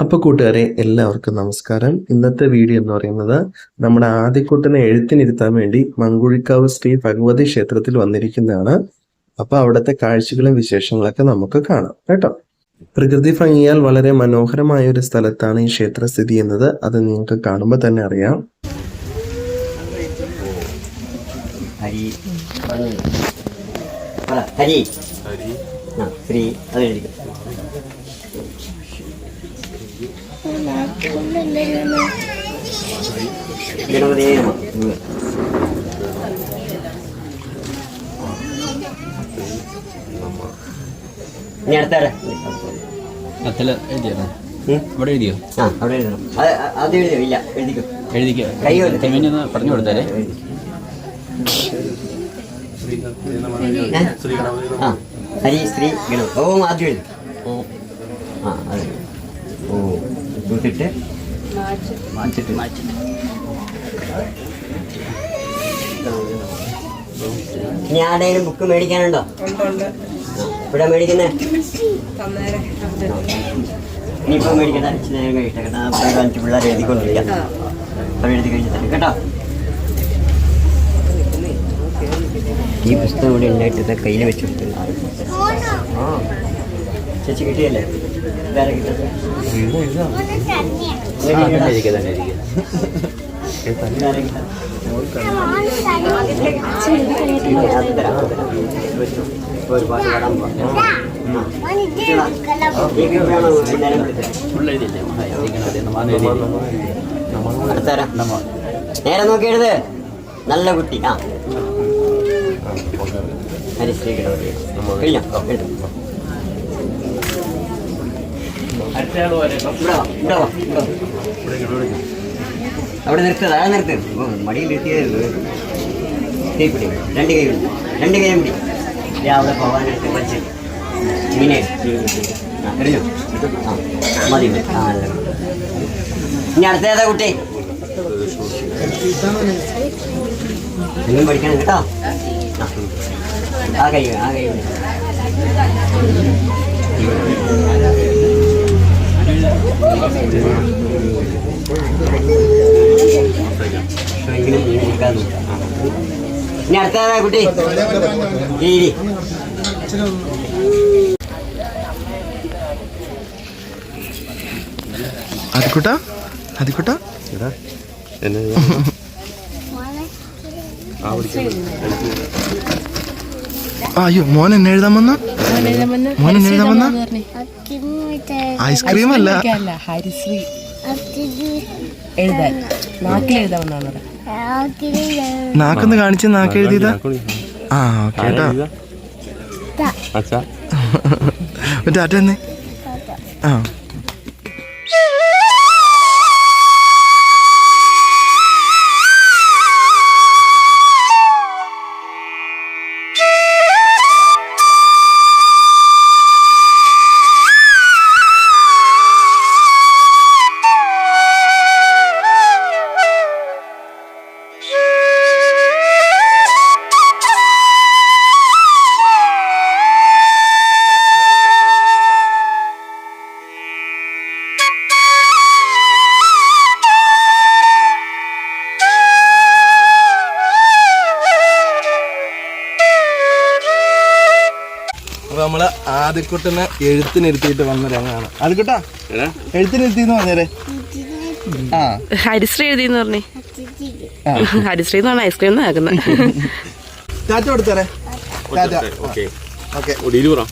അപ്പൊ കൂട്ടുകാരെ എല്ലാവർക്കും നമസ്കാരം. ഇന്നത്തെ വീഡിയോ എന്ന് പറയുന്നത് നമ്മുടെ ആദ്യക്കൂട്ടനെ എഴുത്തിനിരുത്താൻ വേണ്ടി മങ്കുഴിക്കാവ് ശ്രീ ഭഗവതി ക്ഷേത്രത്തിൽ വന്നിരിക്കുന്നതാണ്. അപ്പൊ അവിടുത്തെ കാഴ്ചകളും വിശേഷങ്ങളൊക്കെ നമുക്ക് കാണാം കേട്ടോ? പ്രകൃതി ഭംഗിയാൽ വളരെ മനോഹരമായ ഒരു സ്ഥലത്താണ് ഈ ക്ഷേത്ര സ്ഥിതി ചെയ്യുന്നത്. അത് നിങ്ങൾക്ക് കാണുമ്പോൾ തന്നെ അറിയാം. ഹരി. ഹരി. ശ്രീ അത് ഇനി അടുത്താരെ. കത്തിൽ എഴുതിയോ? ഉം? ഇവിടെ എഴുതിയോ? ആ അവിടെ എഴുതണം. അത് അത് എഴുതിയോ? ഇല്ല എഴുതിക്കും. എഴുതിക്കോ. കൈ കൊണ്ട് തിരുമേനി ഒന്ന് പറഞ്ഞു കൊടുത്താലേ. ആ ഹരി ശ്രീ ഗണം. ഓം ആദ്യം എഴുതി. ഓ. ആ അതെ. തൂത്തിട്ട് മാച്ചിട്ട് ഇനി ആരുടെയും ബുക്ക് മേടിക്കാനുണ്ടോ? ഇവിടെ മേടിക്കുന്നേ? ഇനിയിപ്പോ മേടിക്കണ്ട ഇച്ചിരി നേരം കഴിയട്ടെ കേട്ടോ. അപ്പോൾ അഞ്ച് പിള്ളേർ എഴുതിക്കൊണ്ടിരിക്കാം അവർ എഴുതി കഴിഞ്ഞ് തരും കേട്ടോ? ഈ പുസ്തകം ഇവിടെ ഉണ്ടായിട്ട് കയ്യിൽ വെച്ചു ആ. ചേച്ചി കിട്ടിയല്ലേ? വേറെ കിട്ടട്ടെ ഒരുപാട് നേരെ നോക്കി എഴുത് നല്ല കുട്ടി. ആ. ഹരിശ്രീ കഴിഞ്ഞോ? എഴുതും ഇവിടെ വാ ഇവിടെ വാ ഇവിടെ വാ. അവിടെ നിർത്ത് താഴെ നിർത്ത് മടിയിൽ എത്തിയത് തീപ്പിടി രണ്ട് കൈ പിടി രണ്ട് കൈ പിടി രാവിലെ പോകാനായിട്ട് പച്ച മീനെ എറിഞ്ഞോ ആ മതി. ആ അല്ല ഇനി അടുത്ത ഏതാ കുട്ടി നിങ്ങൾ പഠിക്കണം കേട്ടോ ആ. കൈ ആ കൈ. ഇനി അടുത്തതാ കുട്ടി. ഇരി അതിക്കുട്ട അതിക്കുട്ട അയ്യോ മോൻ എന്നെ എഴുതാൻ വന്ന? മോൻ എന്നെ എഴുതാൻ വന്ന? ഐസ്ക്രീം അല്ല. ഹരിശ്രീ. എഴുതാൻ. നാക്കിൽ എഴുതാമെന്നാണ് പറയുന്നത് നാക്കൊന്ന് കാണിച്ച് നാക്ക് എഴുതിയതാ? ആ ഓക്കെ കേട്ടോ ഒരു ടാറ്റ ആ. ആദ്യക്കുട്ടനെ എഴുത്തിനിരുത്തിയിട്ട് വന്ന രംഗമാണ്. ആദ്യക്കുട്ടാ എഴുത്തിനിരുത്തിന്ന് പറഞ്ഞേരെ. ആ. ഹരിശ്രീ എഴുതിയെന്ന് പറഞ്ഞേ. ഹരിശ്രീ എന്ന് പറഞ്ഞ ഐസ്ക്രീം ആക്കുന്നത് ടാറ്റ കൊടുത്തേരെ. ടാറ്റ ഓക്കെ ഒരു ഇരുപതാ